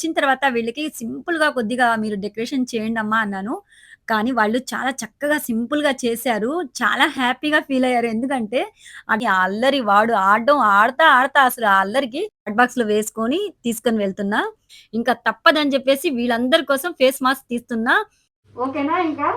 వచ్చిన తర్వాత వీళ్ళకి సింపుల్‌గా కొద్దిగా మీరు డెకరేషన్ చేయండమ్మా అన్నాను. కానీ వాళ్ళు చాలా చక్కగా సింపుల్‌గా చేశారు. చాలా హ్యాపీగా ఫీల్ అయ్యారు. ఎందుకంటే అది ఆ అల్లరి వాడు ఆడడం ఆడతా, ఆడతా అసలు ఆ అల్లరికి హాట్ బాక్స్‌లో వేసుకొని తీసుకొని వెళ్తున్నా. ఇంకా తప్పదని చెప్పేసి వీళ్ళందరి కోసం ఫేస్ మాస్క్ తీస్తున్నా. ఓకేనా ఇంకా?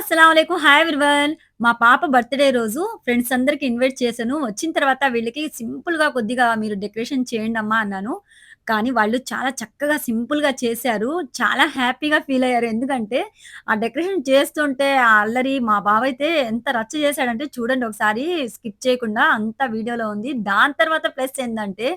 అస్సలాముఅలైకుం. Hi everyone. మా పాప బర్త్‌డే రోజు ఫ్రెండ్స్ అందరికి ఇన్వైట్ చేశాను. వచ్చిన తర్వాత వీళ్ళకి సింపుల్‌గా కొద్దిగా మీరు డెకరేషన్ చేయండమ్మా అన్నాను. కానీ వాళ్ళు చాలా చక్కగా సింపుల్‌గా చేశారు. చాలా హ్యాపీగా ఫీల్ అయ్యారు. ఎందుకంటే ఆ డెకరేషన్ చేస్తుంటే ఆ అల్లరి మా బాబైతే ఎంత రచ్చ చేశాడంటే చూడండి ఒకసారి స్కిప్ చేయకుండా అంత వీడియోలో ఉంది. దాని తర్వాత ప్లస్ ఏంటంటే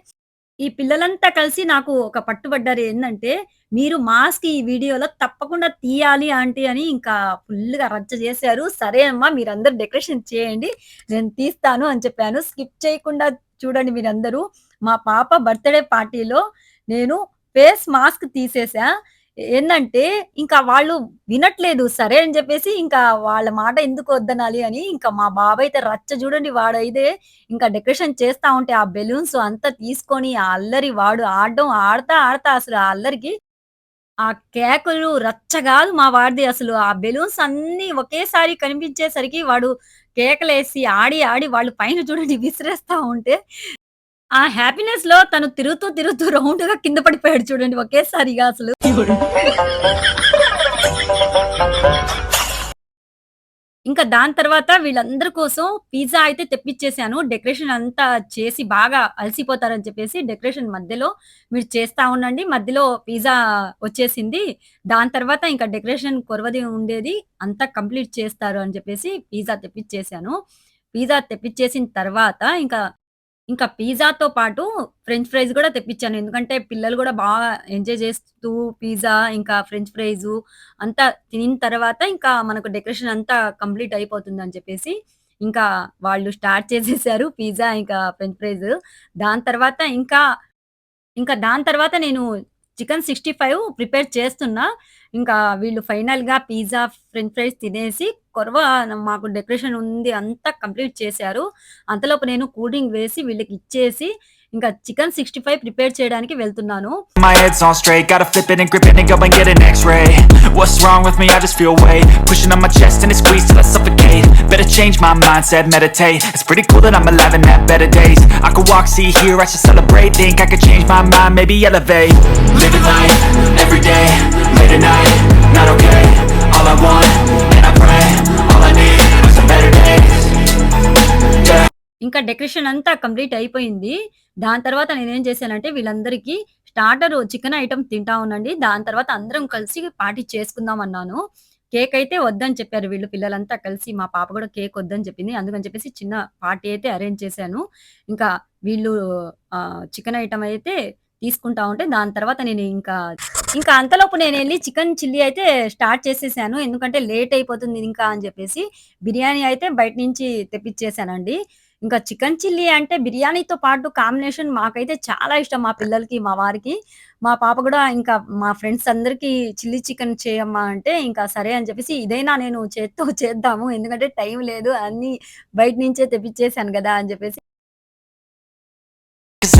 ఈ పిల్లలంతా కలిసి నాకు ఒక పట్టుబడ్డారు ఏంటంటే "మీరు మాస్క్ ఈ వీడియోలో తప్పకుండా తీయాలి ఆంటీ" అని ఇంకా ఫుల్‌గా రచ్చ చేశారు. "సరే అమ్మా మీరందరూ డెకరేషన్ చేయండి. నేను తీస్తాను" అని చెప్పాను. స్కిప్ చేయకుండా చూడండి మీరందరూ. మా పాప బర్త్‌డే పార్టీలో నేను ఫేస్ మాస్క్ తీసేసా. ఏందంటే ఇంకా వాళ్ళు వినట్లేదు. సరే అని చెప్పేసి ఇంకా వాళ్ళ మాట ఎందుకు వద్దనాలి అని ఇంకా మా బాబాయ్ అయితే రచ్చ చూడండి వాడైతే ఇంకా డెకరేషన్ చేస్తా ఉంటే ఆ బెలూన్స్ అంతా తీసుకొని ఆ అల్లరి వాడు ఆడడం ఆడతా, ఆడతా అసలు ఆ అల్లరికి ఆ కేకలు రచ్చ మా వాడిది అసలు. ఆ బెలూన్స్ అన్ని ఒకేసారి కనిపించేసరికి వాడు కేకలేసి ఆడి, ఆడి వాళ్ళు పైన చూడండి విసిరేస్తా ఉంటే ఆ హ్యాపీనెస్లో తను తిరుగుతూ, తిరుగుతూ రౌండ్‌గా కింద పడిపోయాడు చూడండి ఒకేసారిగా అసలు. ఇంకా దాని తర్వాత వీళ్ళందరి కోసం పిజ్జా అయితే తెప్పించేశాను డెకరేషన్ అంతా చేసి బాగా అలసిపోతారని చెప్పేసి డెకరేషన్ మధ్యలో మీరు చేస్తా ఉండండి. మధ్యలో పిజ్జా వచ్చేసింది. దాని తర్వాత ఇంకా డెకరేషన్ కొరవది ఉండేది. అంతా కంప్లీట్ చేస్తారు అని చెప్పేసి పిజ్జా తెప్పించేసాను పిజ్జా తెప్పించేసిన తర్వాత ఇంకా ఇంకా పిజ్జాతో పాటు ఫ్రెంచ్ ఫ్రైస్ కూడా తెప్పించాను ఎందుకంటే పిల్లలు గూడా బాగా ఎంజాయ్ చేస్తూ పిజ్జా, ఇంకా ఫ్రెంచ్ ఫ్రైసు అంతా తినిన తర్వాత ఇంకా మనకు డెకరేషన్ అంతా కంప్లీట్ అయిపోతుందని చెప్పేసి, ఇంకా వాళ్ళు స్టార్ట్ చేసేసారు పిజ్జా, ఇంకా ఫ్రెంచ్ ఫ్రైస్. దాని తర్వాత ఇంకా, ఇంకా దాని తర్వాత నేను చికెన్ 65 ప్రిపేర్ చేస్తున్నా. ఇంకా వీళ్ళు ఫైనల్‌గా పిజ్జా, ఫ్రెంచ్ ఫ్రైస్ తినేసి కొరవ మాకు డెకరేషన్ ఉంది అంతా కంప్లీట్ చేశారు. అంతలోపు నేను కూల్ డ్రింక్ వేసి వీళ్ళకి ఇచ్చేసి ఇంకా చికెన్ 65 ప్రిపేర్ చేయడానికి వెళ్తున్నాను. My head's on straight, gotta flip it and grip it and go and get an x-ray What's wrong with me? I just feel weight Pushing on my chest and it squeezes till I suffocate Better change my mindset, meditate It's pretty cool that I'm alive and have better days I could walk, see, hear, I should celebrate Think I could change my mind, maybe elevate Living life, everyday, late at night, not okay All I want, and I pray All I need are some better days ఇంకా decoration అంతా complete అయిపోయింది. దాని తర్వాత నేనేం చేశానంటే వీళ్ళందరికీ starter chicken item తింటా ఉండండి. దాని తర్వాత అందరం కలిసి పార్టీ చేసుకుందాం అన్నాను. కేక్ అయితే వద్దని చెప్పారు వీళ్ళు పిల్లలంతా కలిసి. మా పాప కూడా కేక్ వద్దని చెప్పింది. అందుకని చెప్పేసి చిన్న పార్టీ అయితే అరేంజ్ చేశాను. ఇంకా వీళ్ళు చికెన్ ఐటమ్ అయితే తీసుకుంటా ఉంటే దాని తర్వాత నేను ఇంకా, ఇంకా అంతలోపు నేను వెళ్ళి చికెన్ చిల్లీ అయితే స్టార్ట్ చేసేసాను. ఎందుకంటే లేట్ అయిపోతుంది ఇంకా అని చెప్పేసి. బిర్యానీ అయితే బయట నుంచి తెప్పిచ్చేసానండి. ఇంకా చికెన్ చిల్లీ అంటే బిర్యానీతో పాటు కాంబినేషన్ మాకైతే చాలా ఇష్టం మా పిల్లలకి, మా వారికి. మా పాప కూడా ఇంకా మా ఫ్రెండ్స్ అందరికీ చిల్లీ చికెన్ చేయమ్మా అంటే ఇంకా సరే అని చెప్పేసి ఇదైనా నేను చేత్తో చేద్దాము. ఎందుకంటే టైం లేదు. అన్ని బయట నుంచే తెప్పిచ్చేసాను కదా అని చెప్పేసి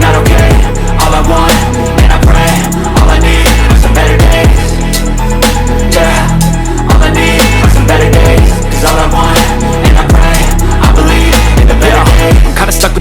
not okay. All I want,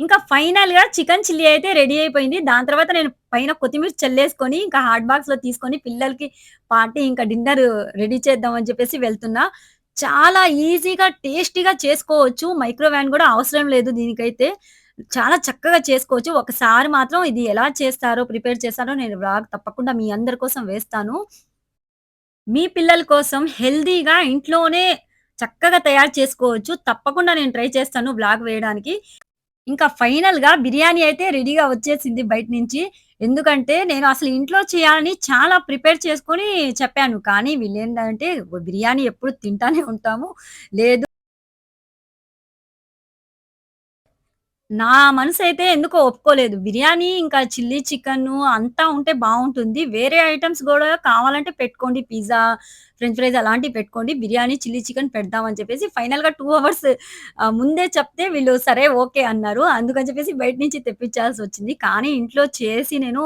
ఇంకా ఫైనల్గా చికెన్ చిల్లీ అయితే రెడీ అయిపోయింది. దాని తర్వాత నేను పైన కొత్తిమీర చల్లేసుకొని, ఇంకా హాట్ బాక్స్‌లో తీసుకొని పిల్లలకి పార్టీ ఇంకా డిన్నర్ రెడీ చేద్దాం అని చెప్పేసి వెళ్తున్నా. చాలా ఈజీగా, టేస్టీగా చేసుకోవచ్చు. మైక్రోవాన్ కూడా అవసరం లేదు దీనికైతే. చాలా చక్కగా చేసుకోవచ్చు. ఒకసారి మాత్రం ఇది ఎలా చేస్తారో, ప్రిపేర్ చేస్తారో నేను బ్లాగ్ తప్పకుండా మీ అందరి కోసం వేస్తాను. మీ పిల్లల కోసం హెల్తీగా ఇంట్లోనే చక్కగా తయారు చేసుకోవచ్చు. తప్పకుండా నేను ట్రై చేస్తాను బ్లాగ్ వేయడానికి. ఇంకా ఫైనల్గా బిర్యానీ అయితే రెడీగా వచ్చేసింది బయట నుంచి. ఎందుకంటే నేను అసలు ఇంట్లో చేయాలని చాలా ప్రిపేర్ చేసుకొని చెప్పాను. కానీ వీళ్ళేంటంటే బిర్యానీ ఎప్పుడు తింటానే ఉంటాము. లేదు నా మనసు అయితే ఎందుకో ఒప్పుకోలేదు. బిర్యానీ ఇంకా చిల్లీ చికెన్ అంతా ఉంటే బాగుంటుంది వేరే ఐటమ్స్ కూడా కావాలంటే పెట్టుకోండి. పిజ్జా, ఫ్రెంచ్ ఫ్రైస్ అలాంటివి పెట్టుకోండి. బిర్యానీ, చిల్లీ చికెన్ పెడదామని చెప్పేసి ఫైనల్‌గా టూ అవర్స్ ముందే చెప్తే వీళ్ళు సరే ఓకే అన్నారు. అందుకని చెప్పేసి బయట నుంచి తెప్పించాల్సి వచ్చింది కానీ ఇంట్లో చేసి నేను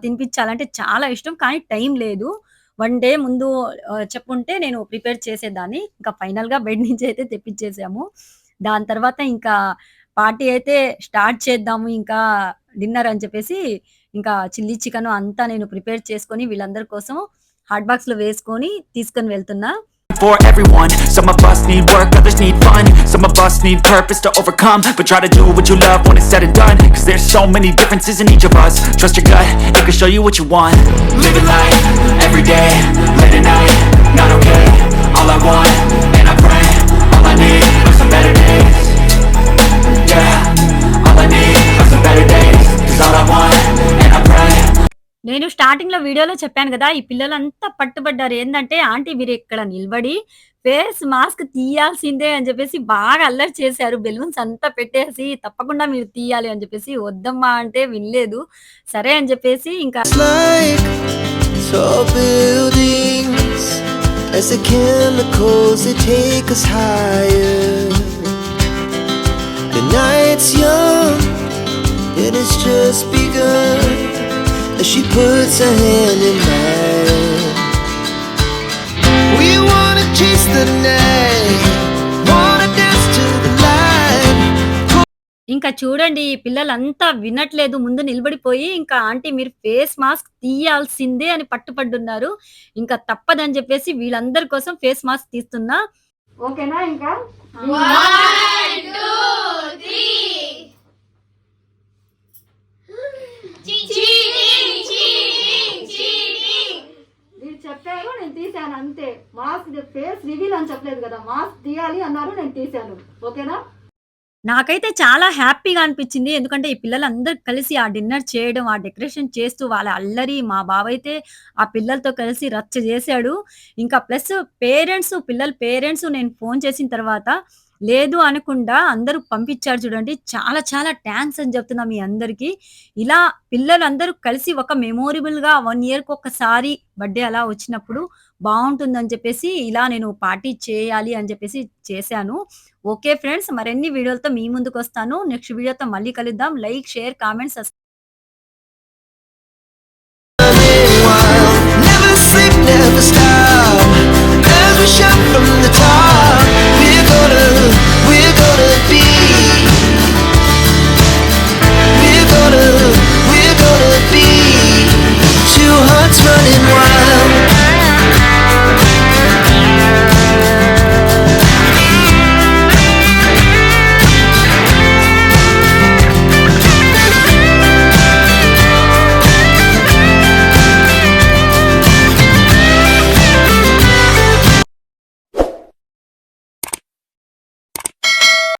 తినిపించాలంటే చాలా ఇష్టం. కానీ టైం లేదు. వన్ డే ముందు చెప్పుంటే నేను ప్రిపేర్ చేసేదాన్ని. ఇంకా ఫైనల్‌గా బయట నుంచి అయితే తెప్పించేసాము. దాని తర్వాత ఇంకా పార్టీ అయితే స్టార్ట్ చేద్దాము ఇంకా డిన్నర్ అని చెప్పేసి ఇంకా చిల్లీ చికెన్ అంతా నేను ప్రిపేర్ చేసుకొని వీళ్ళందరి కోసం హాట్ బాక్స్లో వేసుకొని తీసుకొని వెళ్తున్నా. for everyone Some of us need work, others need fun Some of us need purpose to overcome But try to do what you love when it's said and done Cause there's so many differences in each of us Trust your gut, it can show you what you want Living life, every day, late at night Not okay, all I want, and I pray All I need are some better days నేను స్టార్టింగ్లో వీడియోలో చెప్పాను కదా ఈ పిల్లలంతా పట్టుబడ్డారు. ఏంటంటే aunty మీరు ఇక్కడ నిలబడి ఫేస్ మాస్క్ తీయాల్సిందే అని చెప్పేసి బాగా అల్లరి చేశారు. బెలూన్స్ అంతా పెట్టేసి తప్పకుండా మీరు తీయాలి అని చెప్పేసి వద్దమ్మా అంటే వినలేదు. సరే అని చెప్పేసి ఇంకా as the chemicals they take us higher. The night's young and it's just begun as she puts her hand in mine. We wanna chase the night, wanna dance to the light. ఇంకా చూడండి ఈ పిల్లలంతా వినట్లేదు. ముందు నిలబడిపోయి ఇంకా aunty మీరు face mask తీయాల్సిందే అని పట్టుపట్టున్నారు. ఇంకా తప్పదని చెప్పేసి వీళ్ళందరి కోసం ఫేస్ మాస్క్ తీస్తున్నా. ఓకేనా ఇంకా? మీరు చెప్పారు నేను తీశాను అంతే. మాస్క్ ఫేస్ రివీల్ అని చెప్పలేదు కదా! మాస్క్ తీయాలి అన్నారు నేను తీశాను. ఓకేనా? నాకైతే చాలా హ్యాపీగా అనిపించింది. ఎందుకంటే ఈ పిల్లలందరూ కలిసి ఆ డిన్నర్ చేయడం, ఆ డెకరేషన్ చేస్తూ వాళ్ళ అల్లరి మా బాబైతే ఆ పిల్లలతో కలిసి రచ్చ చేశాడు. ఇంకా ప్లస్ పేరెంట్స్ పిల్లల పేరెంట్స్ నేను ఫోన్ చేసిన తర్వాత లేదు అనకుండా అందరూ పంపించారు చూడండి. చాలా చాలా థ్యాంక్స్ అని చెప్తున్నా మీ అందరికీ ఇలా పిల్లలందరూ కలిసి ఒక మెమోరబుల్‌గా వన్ ఇయర్‌కి ఒక్కసారి బర్త్‌డే అలా వచ్చినప్పుడు బాగుంటుందని చెప్పేసి ఇలా నేను పార్టీ చేయాలి అని చెప్పేసి చేశాను. ఓకే ఫ్రెండ్స్ మరిన్ని వీడియోలతో మీ ముందుకొస్తాను. నెక్స్ట్ వీడియోతో మళ్ళీ కలుద్దాం. Like, share, comments